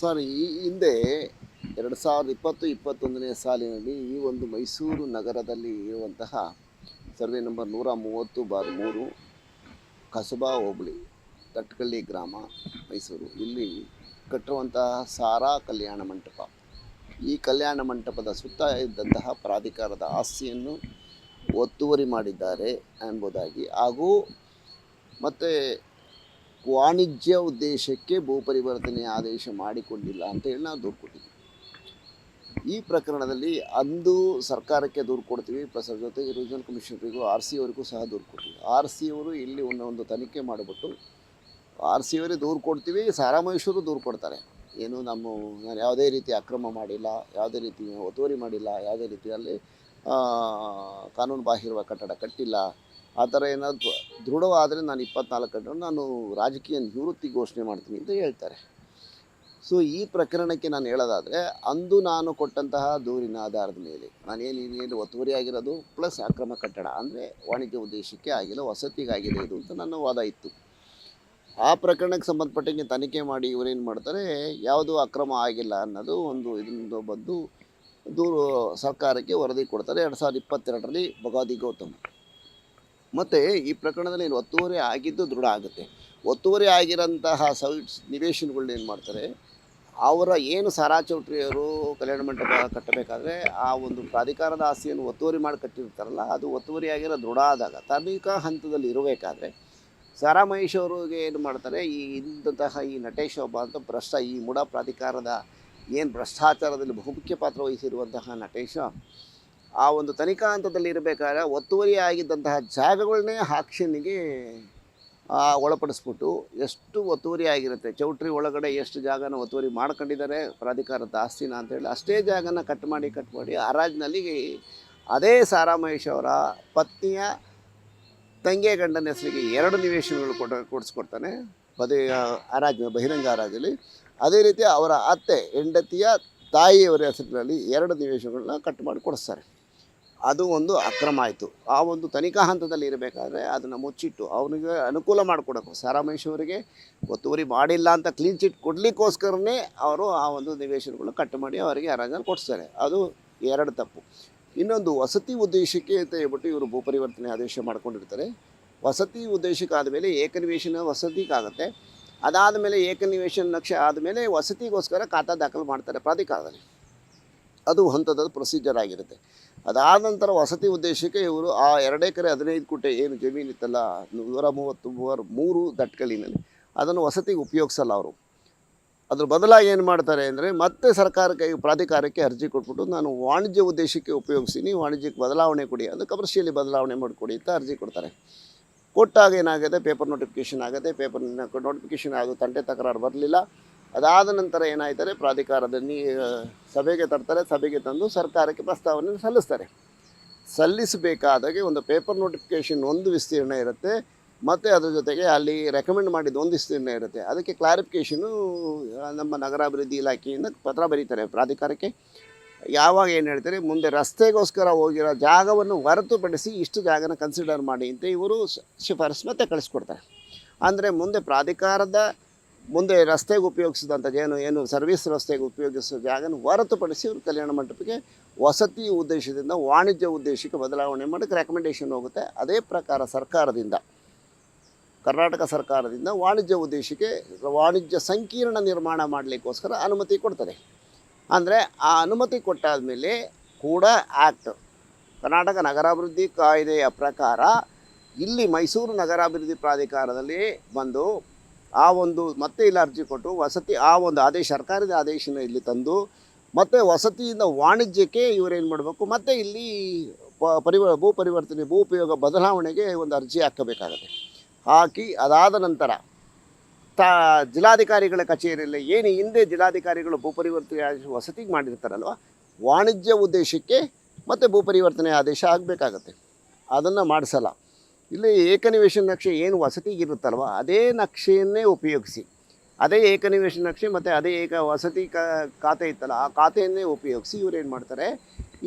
Sir, ಈ ಹಿಂದೆ ಎರಡು ಸಾವಿರದ ಇಪ್ಪತ್ತು ಇಪ್ಪತ್ತೊಂದನೇ ಸಾಲಿನಲ್ಲಿ ಈ ಒಂದು ಮೈಸೂರು ನಗರದಲ್ಲಿ ಇರುವಂತಹ ಸರ್ವೆ ನಂಬರ್ ನೂರ ಮೂವತ್ತು ಬಾರ್ ಮೂರು, ಕಸಬಾ ಹೋಬಳಿ, ತಟ್ಕಳ್ಳಿ ಗ್ರಾಮ, ಮೈಸೂರು. ಇಲ್ಲಿ ಕಟ್ಟಿರುವಂತಹ ಸಾರಾ ಕಲ್ಯಾಣ ಮಂಟಪ. ಈ ಕಲ್ಯಾಣ ಮಂಟಪದ ಸುತ್ತ ಇದ್ದಂತಹ ಪ್ರಾಧಿಕಾರದ ಆಸ್ತಿಯನ್ನು ಒತ್ತುವರಿ ಮಾಡಿದ್ದಾರೆ ಎಂಬುದಾಗಿ. ಹಾಗೂ ಮತ್ತು ವಾಣಿಜ್ಯ ಉದ್ದೇಶಕ್ಕೆ ಭೂ ಪರಿವರ್ತನೆ ಆದೇಶ ಮಾಡಿಕೊಂಡಿಲ್ಲ ಅಂತ ಹೇಳಿ ನಾವು ದೂರು ಕೊಟ್ಟಿದ್ವಿ ಈ ಪ್ರಕರಣದಲ್ಲಿ ಅಂದು ಸರ್ಕಾರಕ್ಕೆ ದೂರು ಕೊಡ್ತೀವಿ ಪ್ಲಸ್ ಅದ್ರ ಜೊತೆಗೆ ರೀಜನಲ್ ಕಮಿಷನರಿಗೂ ಆರ್ ಸಿ ಅವರಿಗೂ ಸಹ ದೂರು ಕೊಡ್ತೀವಿ ಆರ್ ಸಿ ಅವರು ಇಲ್ಲಿ ಒಂದು ಒಂದು ತನಿಖೆ ಮಾಡಿಬಿಟ್ಟು ಆರ್ ಸಿ ಅವರೇ ದೂರು ಕೊಡ್ತೀವಿ ಸಾರಾಮಹೇಶ್ವರು ದೂರು ಕೊಡ್ತಾರೆ ಏನು ನಮ್ಮ ನಾನು ಯಾವುದೇ ರೀತಿ ಅಕ್ರಮ ಮಾಡಿಲ್ಲ, ಯಾವುದೇ ರೀತಿ ಒತ್ತುವರಿ ಮಾಡಿಲ್ಲ, ಯಾವುದೇ ರೀತಿಯಲ್ಲಿ ಕಾನೂನು ಬಾಹಿರುವ ಕಟ್ಟಡ ಕಟ್ಟಿಲ್ಲ ಆ ಥರ ಏನಾದರೂ ದೃಢವಾದರೆ ನಾನು ಇಪ್ಪತ್ನಾಲ್ಕು ಗಂಟೆ ನಾನು ರಾಜಕೀಯ ನಿವೃತ್ತಿ ಘೋಷಣೆ ಮಾಡ್ತೀನಿ ಅಂತ ಹೇಳ್ತಾರೆ. ಸೊ ಈ ಪ್ರಕರಣಕ್ಕೆ ನಾನು ಹೇಳೋದಾದರೆ, ಅಂದು ನಾನು ಕೊಟ್ಟಂತಹ ದೂರಿನ ಆಧಾರದ ಮೇಲೆ ನಾನೇನು ಇನ್ನೇನು ಒತ್ತುವರಿ ಆಗಿರೋದು, ಪ್ಲಸ್ ಅಕ್ರಮ ಕಟ್ಟಡ, ಅಂದರೆ ವಾಣಿಜ್ಯ ಉದ್ದೇಶಕ್ಕೆ ಆಗಿಲ್ಲ ವಸತಿಗಾಗಿದೆ ಇದು ಅಂತ ನನ್ನ ವಾದ ಇತ್ತು. ಆ ಪ್ರಕರಣಕ್ಕೆ ಸಂಬಂಧಪಟ್ಟಂಗೆ ತನಿಖೆ ಮಾಡಿ ಇವರೇನು ಮಾಡ್ತಾರೆ, ಯಾವುದು ಅಕ್ರಮ ಆಗಿಲ್ಲ ಅನ್ನೋದು ಒಂದು ಇದರಿಂದ ಬಂದು ದೂರು ಸರ್ಕಾರಕ್ಕೆ ವರದಿ ಕೊಡ್ತಾರೆ. ಎರಡು ಸಾವಿರದ ಇಪ್ಪತ್ತೆರಡರಲ್ಲಿ ಬಗಾದಿ ಗೌತಮ್. ಮತ್ತು ಈ ಪ್ರಕರಣದಲ್ಲಿ ಏನು ಒತ್ತುವರಿ ಆಗಿದ್ದು ದೃಢ ಆಗುತ್ತೆ. ಒತ್ತುವರಿ ಆಗಿರೋಂತಹ ಸೈಟ್ಸ್ ನಿವೇಶನಗಳನ್ನ ಏನು ಮಾಡ್ತಾರೆ? ಅವರ ಏನು ಸಾರಾ ಚೌಟ್ರಿಯವರು ಕಲ್ಯಾಣ ಮಂಟಪ ಕಟ್ಟಬೇಕಾದ್ರೆ ಆ ಒಂದು ಪ್ರಾಧಿಕಾರದ ಆಸ್ತಿಯನ್ನು ಒತ್ತುವರಿ ಮಾಡಿ ಕಟ್ಟಿರ್ತಾರಲ್ಲ, ಅದು ಒತ್ತುವರಿ ಆಗಿರೋ ದೃಢ ಆದಾಗ ತನಿಖಾ ಹಂತದಲ್ಲಿ ಇರಬೇಕಾದ್ರೆ ಸಾರಾ ಮಹೇಶ್ ಅವ್ರಿಗೆ ಏನು ಮಾಡ್ತಾರೆ, ಈ ಇದ್ದಂತಹ ಈ ನಟೇಶ್ ಒಬ್ಬ ಅಂತ ಭ್ರಷ್ಟ, ಈ ಮೂಡ ಪ್ರಾಧಿಕಾರದ ಏನು ಭ್ರಷ್ಟಾಚಾರದಲ್ಲಿ ಬಹುಮುಖ್ಯ ಪಾತ್ರ ವಹಿಸಿರುವಂತಹ ನಟೇಶ ಆ ಒಂದು ತನಿಖಾ ಹಂತದಲ್ಲಿ ಇರಬೇಕಾದ್ರೆ ಒತ್ತುವರಿ ಆಗಿದ್ದಂತಹ ಜಾಗಗಳನ್ನೇ ಆಕ್ಷನ್ನಿಗೆ ಆ, ಒಳಪಡಿಸ್ಬಿಟ್ಟು ಎಷ್ಟು ಒತ್ತುವರಿ ಆಗಿರುತ್ತೆ ಚೌಟ್ರಿ ಒಳಗಡೆ ಎಷ್ಟು ಜಾಗನ ಒತ್ತುವರಿ ಮಾಡ್ಕೊಂಡಿದ್ದಾರೆ ಪ್ರಾಧಿಕಾರದ ಆಸ್ತಿನ ಅಂತೇಳಿ ಅಷ್ಟೇ ಜಾಗನ ಕಟ್ ಮಾಡಿ ಕಟ್ ಮಾಡಿ ಹರಾಜಿನಲ್ಲಿ ಅದೇ ಸಾರಾ ಮಹೇಶ್ ಅವರ ಪತ್ನಿಯ ತಂಗಿಯ ಗಂಡನ ಹೆಸರಿಗೆ ಎರಡು ನಿವೇಶನಗಳು ಕೊಡ ಕೊಡಿಸ್ಕೊಡ್ತಾನೆ ಬದಿ ಅರಾಜ್ ಬಹಿರಂಗ ಅರಾಜಲ್ಲಿ ಅದೇ ರೀತಿ ಅವರ ಅತ್ತೆ ಹೆಂಡತಿಯ ತಾಯಿಯವರ ಹೆಸರಿನಲ್ಲಿ ಎರಡು ನಿವೇಶನಗಳನ್ನ ಕಟ್ ಮಾಡಿ ಕೊಡಿಸ್ತಾರೆ. ಅದು ಒಂದು ಅಕ್ರಮ ಆಯಿತು. ಆ ಒಂದು ತನಿಖಾ ಹಂತದಲ್ಲಿ ಇರಬೇಕಾದ್ರೆ ಅದನ್ನು ಮುಚ್ಚಿಟ್ಟು ಅವನಿಗೆ ಅನುಕೂಲ ಮಾಡಿಕೊಡಬೇಕು ಸಾರಾಮೇಶ್ ಅವರಿಗೆ ಒತ್ತುವರಿ ಮಾಡಿಲ್ಲ ಅಂತ ಕ್ಲೀನ್ ಚಿಟ್ ಕೊಡಲಿಕ್ಕೋಸ್ಕರನೇ ಅವರು ಆ ಒಂದು ನಿವೇಶನಗಳು ಕಟ್ ಮಾಡಿ ಅವರಿಗೆ ಅರಾಜನ್ನು ಕೊಡಿಸ್ತಾರೆ. ಅದು ಎರಡು ತಪ್ಪು. ಇನ್ನೊಂದು ವಸತಿ ಉದ್ದೇಶಕ್ಕೆ ಅಂತ ಹೇಳ್ಬಿಟ್ಟು ಇವರು ಭೂ ಪರಿವರ್ತನೆ ಆದೇಶ ಮಾಡ್ಕೊಂಡಿರ್ತಾರೆ. ವಸತಿ ಉದ್ದೇಶಕ್ಕೆ ಆದಮೇಲೆ ಏಕನಿವೇಶನ ವಸತಿಗಾಗುತ್ತೆ. ಅದಾದ ಮೇಲೆ ಏಕನಿವೇಶನ ನಕ್ಷೆ ಆದಮೇಲೆ ವಸತಿಗೋಸ್ಕರ ಖಾತಾ ದಾಖಲು ಮಾಡ್ತಾರೆ ಪ್ರಾಧಿಕಾರದಲ್ಲಿ. ಅದು ಹಂತದ ಪ್ರೊಸೀಜರ್ ಆಗಿರುತ್ತೆ. ಅದಾದ ನಂತರ ವಸತಿ ಉದ್ದೇಶಕ್ಕೆ ಇವರು ಆ ಎರಡು ಎಕರೆ ಹದಿನೈದು ಕೋಟೆ ಏನು ಜಮೀನು ಇತ್ತಲ್ಲ, ನೂರ ಮೂವತ್ತು ಮೂವರು, ಮೂರು ದಟ್ಕಲಿನಲ್ಲಿ ಅದನ್ನು ವಸತಿಗೆ ಉಪಯೋಗಿಸಲ್ಲ ಅವರು. ಅದ್ರ ಬದಲಾಗಿ ಏನು ಮಾಡ್ತಾರೆ ಅಂದರೆ ಮತ್ತೆ ಸರ್ಕಾರಕ್ಕೆ, ಪ್ರಾಧಿಕಾರಕ್ಕೆ ಅರ್ಜಿ ಕೊಟ್ಬಿಟ್ಟು ನಾನು ವಾಣಿಜ್ಯ ಉದ್ದೇಶಕ್ಕೆ ಉಪಯೋಗಿಸ್ತೀನಿ, ವಾಣಿಜ್ಯಕ್ಕೆ ಬದಲಾವಣೆ ಕೊಡಿ, ಅದು ಕಮರ್ಷಿಯಲಿ ಬದಲಾವಣೆ ಮಾಡಿಕೊಡಿ ಅಂತ ಅರ್ಜಿ ಕೊಡ್ತಾರೆ. ಕೊಟ್ಟಾಗ ಏನಾಗುತ್ತೆ, ಪೇಪರ್ ನೋಟಿಫಿಕೇಷನ್ ಆಗುತ್ತೆ, ಪೇಪರ್ ನೋಟಿಫಿಕೇಷನ್ ಆಗುತ್ತೆ ತಂಟೆ ತಕರಾರು ಬರಲಿಲ್ಲ. ಅದಾದ ನಂತರ ಏನಾಯ್ತಾರೆ ಪ್ರಾಧಿಕಾರದ ನೀ ಸಭೆಗೆ ತರ್ತಾರೆ, ಸಭೆಗೆ ತಂದು ಸರ್ಕಾರಕ್ಕೆ ಪ್ರಸ್ತಾವನೆ ಸಲ್ಲಿಸ್ತಾರೆ. ಸಲ್ಲಿಸಬೇಕಾದಾಗೆ ಒಂದು ಪೇಪರ್ ನೋಟಿಫಿಕೇಷನ್ ಒಂದು ವಿಸ್ತೀರ್ಣ ಇರುತ್ತೆ, ಮತ್ತು ಅದರ ಜೊತೆಗೆ ಅಲ್ಲಿ ರೆಕಮೆಂಡ್ ಮಾಡಿದ ಒಂದು ವಿಸ್ತೀರ್ಣ ಇರುತ್ತೆ. ಅದಕ್ಕೆ ಕ್ಲಾರಿಫಿಕೇಷನು ನಮ್ಮ ನಗರಾಭಿವೃದ್ಧಿ ಇಲಾಖೆಯಿಂದ ಪತ್ರ ಬರೀತಾರೆ ಪ್ರಾಧಿಕಾರಕ್ಕೆ. ಯಾವಾಗ ಏನು ಹೇಳ್ತಾರೆ, ಮುಂದೆ ರಸ್ತೆಗೋಸ್ಕರ ಹೋಗಿರೋ ಜಾಗವನ್ನು ಹೊರತುಪಡಿಸಿ ಇಷ್ಟು ಜಾಗನ ಕನ್ಸಿಡರ್ ಮಾಡಿ ಅಂತ ಇವರು ಶಿಫಾರಸು ಮತ್ತೆ ಕಳಿಸ್ಕೊಡ್ತಾರೆ. ಅಂದರೆ ಮುಂದೆ ಪ್ರಾಧಿಕಾರದ ಮುಂದೆ ರಸ್ತೆಗೆ ಉಪಯೋಗಿಸಿದಂಥ ಏನು ಏನು ಸರ್ವಿಸ್ ರಸ್ತೆಗೆ ಉಪಯೋಗಿಸೋ ಜಾಗನ ಹೊರತುಪಡಿಸಿ ಇವರು ಕಲ್ಯಾಣ ಮಂಟಪಕ್ಕೆ ವಸತಿ ಉದ್ದೇಶದಿಂದ, ವಾಣಿಜ್ಯ ಉದ್ದೇಶಕ್ಕೆ ಬದಲಾವಣೆ ಮಾಡೋಕ್ಕೆ ರೆಕಮೆಂಡೇಷನ್ ಹೋಗುತ್ತೆ. ಅದೇ ಪ್ರಕಾರ ಸರ್ಕಾರದಿಂದ, ಕರ್ನಾಟಕ ಸರ್ಕಾರದಿಂದ ವಾಣಿಜ್ಯ ಉದ್ದೇಶಕ್ಕೆ ವಾಣಿಜ್ಯ ಸಂಕೀರ್ಣ ನಿರ್ಮಾಣ ಮಾಡಲಿಕ್ಕೋಸ್ಕರ ಅನುಮತಿ ಕೊಡ್ತದೆ. ಅಂದರೆ ಆ ಅನುಮತಿ ಕೊಟ್ಟಾದ ಮೇಲೆ ಕೂಡ ಆ್ಯಕ್ಟ್ ಕರ್ನಾಟಕ ನಗರಾಭಿವೃದ್ಧಿ ಕಾಯ್ದೆಯ ಪ್ರಕಾರ ಇಲ್ಲಿ ಮೈಸೂರು ನಗರಾಭಿವೃದ್ಧಿ ಪ್ರಾಧಿಕಾರದಲ್ಲಿ ಬಂದು ಆ ಒಂದು ಮತ್ತೆ ಇಲ್ಲಿ ಅರ್ಜಿ ಕೊಟ್ಟು ವಸತಿ, ಆ ಒಂದು ಆದೇಶ, ಸರ್ಕಾರದ ಆದೇಶನ ಇಲ್ಲಿ ತಂದು ಮತ್ತು ವಸತಿಯಿಂದ ವಾಣಿಜ್ಯಕ್ಕೆ ಇವರೇನು ಮಾಡಬೇಕು? ಮತ್ತು ಇಲ್ಲಿ ಪರಿವ, ಭೂ ಪರಿವರ್ತನೆ, ಭೂ ಉಪಯೋಗ ಬದಲಾವಣೆಗೆ ಒಂದು ಅರ್ಜಿ ಹಾಕಬೇಕಾಗತ್ತೆ. ಹಾಕಿ ಅದಾದ ನಂತರ ತಾ, ಜಿಲ್ಲಾಧಿಕಾರಿಗಳ ಕಚೇರಿಯಲ್ಲಿ ಏನು ಹಿಂದೆ ಜಿಲ್ಲಾಧಿಕಾರಿಗಳು ಭೂ ಪರಿವರ್ತನೆ ಆದೇಶ ವಸತಿಗೆ ಮಾಡಿರ್ತಾರಲ್ವ, ವಾಣಿಜ್ಯ ಉದ್ದೇಶಕ್ಕೆ ಮತ್ತು ಭೂ ಪರಿವರ್ತನೆ ಆದೇಶ ಆಗಬೇಕಾಗತ್ತೆ. ಅದನ್ನು ಮಾಡಿಸಲ್ಲ. ಇಲ್ಲಿ ಏಕನಿವೇಶನ ನಕ್ಷೆ ಏನು ವಸತಿಗಿರುತ್ತಲ್ವ ಅದೇ ನಕ್ಷೆಯನ್ನೇ ಉಪಯೋಗಿಸಿ. ಅದೇ ಏಕನಿವೇಶನ ನಕ್ಷೆ ಮತ್ತು ಅದೇ ಏಕ ವಸತಿ ಖಾತೆ ಇತ್ತಲ್ಲ, ಆ ಖಾತೆಯನ್ನೇ ಉಪಯೋಗಿಸಿ ಏನು ಮಾಡ್ತಾರೆ,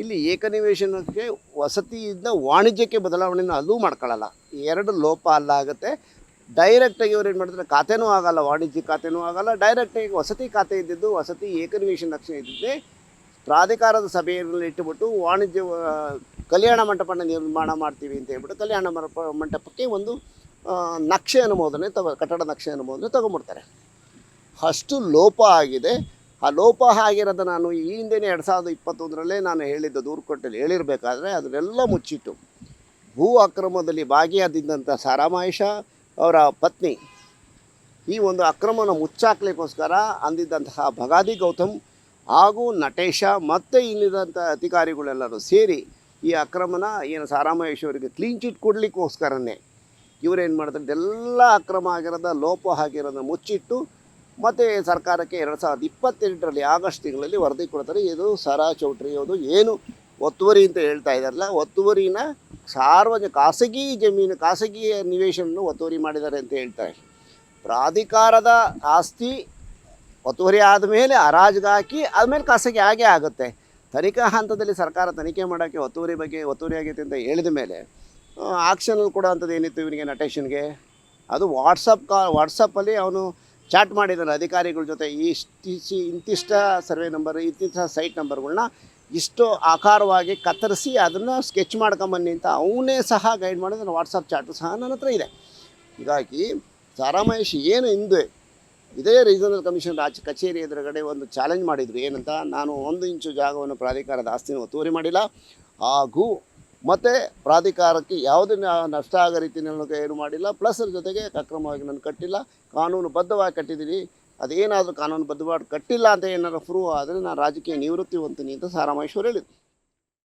ಇಲ್ಲಿ ಏಕನಿವೇಶನಕ್ಕೆ ವಸತಿಯಿಂದ ವಾಣಿಜ್ಯಕ್ಕೆ ಬದಲಾವಣೆಯನ್ನು ಅಲ್ಲೂ ಮಾಡ್ಕೊಳ್ಳಲ್ಲ. ಎರಡು ಲೋಪ ಅಲ್ಲ ಆಗುತ್ತೆ. ಡೈರೆಕ್ಟಾಗಿ ಇವ್ರು ಏನು ಮಾಡ್ತಾರೆ, ಖಾತೆನೂ ಆಗಲ್ಲ, ವಾಣಿಜ್ಯ ಖಾತೆನೂ ಆಗಲ್ಲ ಡೈರೆಕ್ಟಾಗಿ ವಸತಿ ಖಾತೆ ಇದ್ದಿದ್ದು ವಸತಿ ಏಕನಿವೇಶ ನಕ್ಷೆ ಇದ್ದಿದ್ದೆ ಪ್ರಾಧಿಕಾರದ ಸಭೆಯಲ್ಲಿ ಇಟ್ಟುಬಿಟ್ಟು ವಾಣಿಜ್ಯ ಕಲ್ಯಾಣ ಮಂಟಪನ ನಿರ್ಮಾಣ ಮಾಡ್ತೀವಿ ಅಂತ ಹೇಳ್ಬಿಟ್ಟು ಕಲ್ಯಾಣ ಮಂಟಪ ಮಂಟಪಕ್ಕೆ ಒಂದು ನಕ್ಷೆ ಅನುಮೋದನೆ ತಗೋ, ಕಟ್ಟಡ ನಕ್ಷೆ ಅನುಮೋದನೆ ತಗೊಂಬಿಡ್ತಾರೆ ಅಷ್ಟು ಲೋಪ ಆಗಿದೆ. ಆ ಲೋಪ ಆಗಿರೋದು ನಾನು ಈ ಹಿಂದೆನೇ ಎರಡು ಸಾವಿರದ ಇಪ್ಪತ್ತೊಂದರಲ್ಲೇ ನಾನು ಹೇಳಿದ್ದ ದೂರು ಕೊಟ್ಟಲ್ಲಿ ಹೇಳಿರಬೇಕಾದ್ರೆ ಅದನ್ನೆಲ್ಲ ಮುಚ್ಚಿಟ್ಟು, ಭೂ ಅಕ್ರಮದಲ್ಲಿ ಭಾಗಿಯಾದಿದ್ದಂಥ ಸಾರಾಮಾಯಿಷ ಅವರ ಪತ್ನಿ ಈ ಒಂದು ಅಕ್ರಮವನ್ನು ಮುಚ್ಚಾಕ್ಲಿಕ್ಕೋಸ್ಕರ ಅಂದಿದ್ದಂತಹ ಭಗಾದಿ ಗೌತಮ್ ಹಾಗೂ ನಟೇಶ ಮತ್ತು ಇಲ್ಲಿದ್ದಂಥ ಅಧಿಕಾರಿಗಳೆಲ್ಲರೂ ಸೇರಿ ಈ ಅಕ್ರಮನ ಏನು ಸಾರಾಮಹೇಶ್ವರಿಗೆ ಕ್ಲೀನ್ ಚಿಟ್ ಕೊಡಲಿಕ್ಕೋಸ್ಕರನೇ ಇವರೇನು ಮಾಡ್ತಾರೆ, ಇದೆಲ್ಲ ಅಕ್ರಮ ಆಗಿರೋದ, ಲೋಪ ಆಗಿರೋದನ್ನ ಮುಚ್ಚಿಟ್ಟು ಮತ್ತು ಸರ್ಕಾರಕ್ಕೆ ಎರಡು ಸಾವಿರದ ಇಪ್ಪತ್ತೆಂಟರಲ್ಲಿ ಆಗಸ್ಟ್ ತಿಂಗಳಲ್ಲಿ ವರದಿ ಕೊಡ್ತಾರೆ. ಇದು ಸರಾ ಚೌಟ್ರಿ, ಅದು ಏನು ಒತ್ತುವರಿ ಅಂತ ಹೇಳ್ತಾ ಇದ್ದಾರಲ್ಲ, ಒತ್ತುವರಿನ ಸಾರ್ವಜನಿಕ ಖಾಸಗಿ ಜಮೀನು, ಖಾಸಗಿ ನಿವೇಶನ ಒತ್ತುವರಿ ಮಾಡಿದ್ದಾರೆ ಅಂತ ಹೇಳ್ತಾರೆ. ಪ್ರಾಧಿಕಾರದ ಆಸ್ತಿ ಒತ್ತುವರಿ ಆದಮೇಲೆ ಹರಾಜಿಗೆ ಹಾಕಿ ಆದಮೇಲೆ ಖಾಸಗಿ ಆಗೇ ಆಗುತ್ತೆ. ತನಿಖಾ ಹಂತದಲ್ಲಿ ಸರ್ಕಾರ ತನಿಖೆ ಮಾಡೋಕ್ಕೆ ಒತ್ತುವರಿ ಬಗ್ಗೆ ಒತ್ತುವರಿ ಆಗೈತೆ ಅಂತ ಹೇಳಿದ ಮೇಲೆ ಆಕ್ಷನಲ್ಲಿ ಕೂಡ ಅಂಥದ್ದು ಏನಿತ್ತು ಇವನಿಗೆ ನಟೇಶನ್ಗೆ? ಅದು ವಾಟ್ಸಪ್ ಕಾ ವಾಟ್ಸಪ್ಪಲ್ಲಿ ಅವನು ಚಾಟ್ ಮಾಡಿದ್ದಾನೆ ಅಧಿಕಾರಿಗಳ ಜೊತೆ. ಇಷ್ಟಿಸಿ ಇಂತಿಷ್ಟ ಸರ್ವೆ ನಂಬರ್, ಇಂತಿಷ್ಟ ಸೈಟ್ ನಂಬರ್ಗಳನ್ನ ಇಷ್ಟು ಆಕಾರವಾಗಿ ಕತ್ತರಿಸಿ ಅದನ್ನು ಸ್ಕೆಚ್ ಮಾಡ್ಕೊಂಬನ್ನಿ ಅಂತ ಅವನೇ ಸಹ ಗೈಡ್ ಮಾಡಿದ ವಾಟ್ಸಪ್ ಚಾಟು ಸಹ ನನ್ನ ಹತ್ರ ಇದೆ. ಹೀಗಾಗಿ ಸಾರಾಮಹೇಶ್ ಏನು ಹಿಂದೆ ಇದೇ ರೀಜನಲ್ ಕಮಿಷನ್ ರಾಜ್ಯ ಕಚೇರಿ ಎದುರುಗಡೆ ಒಂದು ಚಾಲೆಂಜ್ ಮಾಡಿದರು. ಏನಂತ? ನಾನು ಒಂದು ಇಂಚು ಜಾಗವನ್ನು ಪ್ರಾಧಿಕಾರದ ಆಸ್ತಿನ ಒತ್ತುವರಿ ಮಾಡಿಲ್ಲ. ಹಾಗೂ ಮತ್ತು ಪ್ರಾಧಿಕಾರಕ್ಕೆ ಯಾವುದೇ ನಷ್ಟ ಆಗೋ ರೀತಿಯಲ್ಲಿ ಏನು ಮಾಡಿಲ್ಲ. ಪ್ಲಸ್ ಜೊತೆಗೆ ಅಕ್ರಮವಾಗಿ ನಾನು ಕಟ್ಟಿಲ್ಲ. ಕಾನೂನುಬದ್ಧವಾಗಿ ಕಟ್ಟಿದ್ದೀನಿ. ಅದೇನಾದರೂ ಕಾನೂನುಬದ್ಧವಾಗಿ ಕಟ್ಟಿಲ್ಲ ಅಂತ ಏನಾದರೂ ಪ್ರೂವ್ ಆದರೆ ನಾನು ರಾಜಕೀಯ ನಿವೃತ್ತಿ ಹೊಂತೀನಿ ಅಂತ ಸಾರಾಮಹೇಶ್ವರ್ ಹೇಳಿದ್ರು.